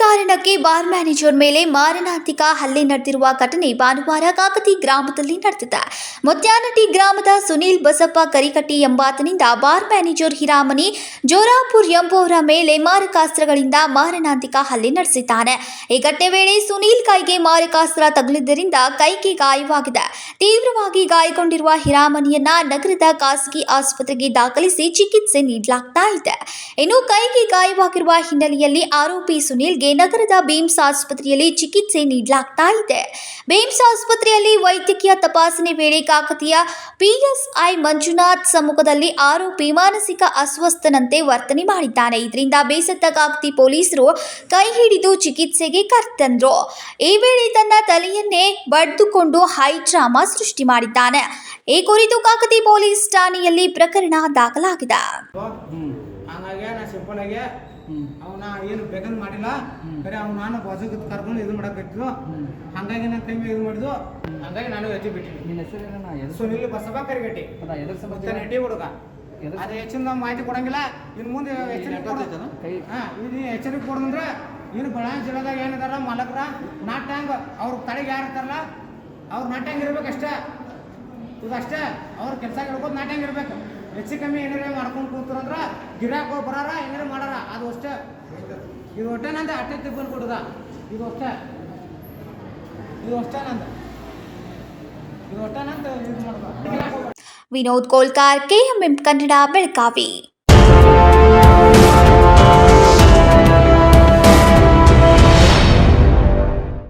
ಕೈಗೆ bar manager ಮೇಲೆ ಮಾರಣಾಂತಿಕ ಹಲ್ಲೆ ನಡೆದಿರುವ ಘಟನೆ ಭಾನುವಾರ ಕಾಕತಿ ಗ್ರಾಮದಲ್ಲಿ ನಡೆದಿದೆ. ಮುತ್ಯಾನಟಿ ಗ್ರಾಮದ ಸುನೀಲ್ ಬಸಪ್ಪ ಕರಿಕಟ್ಟಿ ಎಂಬಾತನಿಂದ ಬಾರ್ ಮ್ಯಾನೇಜರ್ ಹಿರಾಮನಿ ಜೋರಾಪುರ್ ಎಂಬುವರ ಮೇಲೆ ಮಾರಕಾಸ್ತ್ರಗಳಿಂದ ಮಾರಣಾಂತಿಕ ಹಲ್ಲೆ ನಡೆಸಿದ್ದಾನೆ. ಈ ಘಟನೆ ವೇಳೆ ಸುನೀಲ್ ಕೈಗೆ ಮಾರಕಾಸ್ತ್ರ ತಗುಲಿದ್ದರಿಂದ ಕೈಗೆ ಗಾಯವಾಗಿದೆ. ತೀವ್ರವಾಗಿ ಗಾಯಗೊಂಡಿರುವ ಹಿರಾಮನಿಯನ್ನ ನಗರದ ಖಾಸಗಿ ಆಸ್ಪತ್ರೆಗೆ ದಾಖಲಿಸಿ ಚಿಕಿತ್ಸೆ ನೀಡಲಾಗ್ತಾ ಇದೆ. ಇನ್ನು ಕೈಗೆ ಗಾಯವಾಗಿರುವ ಹಿನ್ನೆಲೆಯಲ್ಲಿ ಆರೋಪಿ ಸುನೀಲ್ಗೆ ನಗರದ ಬೇಮ್ಸ್ ಆಸ್ಪತ್ರೆಯಲ್ಲಿ ಚಿಕಿತ್ಸೆ ನೀಡಲಾಗ್ತಾ ಇದೆ. ಬೇಮ್ಸ್ ಆಸ್ಪತ್ರೆಯಲ್ಲಿ ವೈದ್ಯಕೀಯ ತಪಾಸಣೆ ವೇಳೆ ಕಾಕತಿಯ ಪಿಎಸ್ಐ ಮಂಜುನಾಥ್ ಸಮ್ಮುಖದಲ್ಲಿ ಆರೋಪಿ ಮಾನಸಿಕ ಅಸ್ವಸ್ಥನಂತೆ ವರ್ತನೆ ಮಾಡಿದ್ದಾನೆ. ಇದರಿಂದ ಬೇಸತ್ತ ಕಾಕತಿ ಪೊಲೀಸರು ಕೈ ಹಿಡಿದು ಚಿಕಿತ್ಸೆಗೆ ಕರ್ತಂದ್ರು. ಈ ವೇಳೆ ತನ್ನ ತಲೆಯನ್ನೇ ಬಡ್ದುಕೊಂಡು ಹೈ ಡ್ರಾಮಾ ಸೃಷ್ಟಿ ಮಾಡಿದ್ದಾನೆ. ಈ ಕುರಿತು ಕಾಕತಿ ಪೊಲೀಸ್ ಠಾಣೆಯಲ್ಲಿ ಪ್ರಕರಣ ದಾಖಲಾಗಿದೆ. ಹಂಗಾಗಿ ನಾ ಸಿಂಪಲ್ ಆಗಿ ಅವನ ಏನು ಬೇಕಂತ ಮಾಡಿಲ್ಲ. ಬರೀ ಅವ್ನು ನಾನು ಬಾಜುಗೆ ಕರ್ಕೊಂಡು ಇದು ಮಾಡಕತ್ತಿದ್ದು ಹಂಗಾಗಿ ನನ್ನ ಕೈ ಇದು ಮಾಡಿದ್ದು. ಹಂಗಾಗಿ ನಾನು ಎತ್ತಿ ಬಿಟ್ಟಿನಿ. ನಿನ್ನ ಹೆಸರು ಸುನಿಲ್ ಬಸವ ಕರಿಗಟ್ಟಿ ಅದ ಎದ್ರ ಸಂಬಂಧ ನೆಟ್ಟಿ ಹುಡುಗ. ಅದು ಹೆಚ್ಚಿನ ಮಾಹಿತಿ ಕೊಡಂಗಿಲ್ಲ. ಇನ್ನು ಮುಂದೆ ಎಚ್ಚರಿಕೆ ಹಾಂ ಇದು ಎಚ್ಚರಿಕೆ ಕೊಡಂದ್ರೆ ಏನು ಬಳ್ಳಾರಿ ಜಿಲ್ಲೆದಾಗ ಏನಿದಾರ ಮಾಲಕರ ನಾಟ್ಯಾಂಗ್ ಅವ್ರ ತಡೆಗೆ ಯಾರು ಇರ್ತಾರಲ್ಲ ಅವ್ರ ನಾಟ್ಯಾಂಗ್ ಇರ್ಬೇಕಷ್ಟೇ ಇದು ಅಷ್ಟೇ. ಅವ್ರ ಕೆಲಸ ಹಿಡ್ಕೊಂಡು ನಾಟ್ಯಾಂಗ್ ಇರ್ಬೇಕು. ಹೆಚ್ಚು ಕಮ್ಮಿ ಏನಾರ ಮಾಡ್ಕೊಂಡು ಕೂತ್ರಂದ್ರ ಗಿರಾಕ್ ಬರಾರ ಏನಾರ ಮಾಡಾರ, ಅದು ಅಷ್ಟೇ. ಇದು ಒಟ್ಟೆ ನಂದು ಅಟ್ಟೆ ತಿಬ್ಬನ್ ಕೊಡುದ. ಇದು ಅಷ್ಟೇ. ಇದು ಅಷ್ಟೇ ನಂದು. ಇದು ನಂದು, ಇದು ಮಾಡೋದು. ವಿನೋದ್ ಕೋಲ್ಕಾರ್ ಕೆಎಂಎಂ ಕನ್ನಡ ಬೆಳಗಾವಿ.